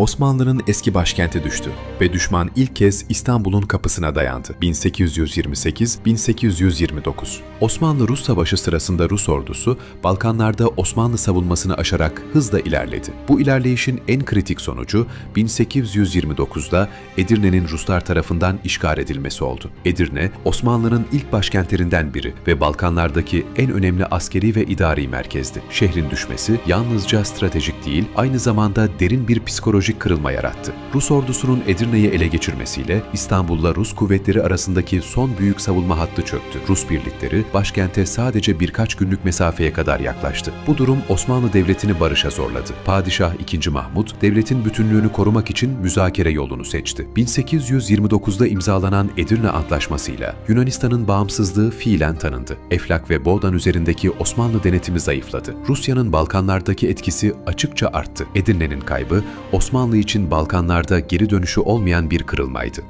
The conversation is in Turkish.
Osmanlı'nın eski başkenti düştü ve düşman ilk kez İstanbul'un kapısına dayandı. 1828-1829. Osmanlı-Rus Savaşı sırasında Rus ordusu Balkanlarda Osmanlı savunmasını aşarak hızla ilerledi. Bu ilerleyişin en kritik sonucu 1829'da Edirne'nin Ruslar tarafından işgal edilmesi oldu. Edirne, Osmanlı'nın ilk başkentlerinden biri ve Balkanlardaki en önemli askeri ve idari merkezdi. Şehrin düşmesi yalnızca stratejik değil, aynı zamanda derin bir psikolojik kırılma yarattı. Rus ordusunun Edirne'yi ele geçirmesiyle İstanbul'la Rus kuvvetleri arasındaki son büyük savunma hattı çöktü. Rus birlikleri başkente sadece birkaç günlük mesafeye kadar yaklaştı. Bu durum Osmanlı Devleti'ni barışa zorladı. Padişah II. Mahmut, devletin bütünlüğünü korumak için müzakere yolunu seçti. 1829'da imzalanan Edirne Antlaşması'yla Yunanistan'ın bağımsızlığı fiilen tanındı. Eflak ve Boğdan üzerindeki Osmanlı denetimi zayıfladı. Rusya'nın Balkanlardaki etkisi açıkça arttı. Edirne'nin kaybı Osmanlı için Balkanlarda geri dönüşü olmayan bir kırılmaydı.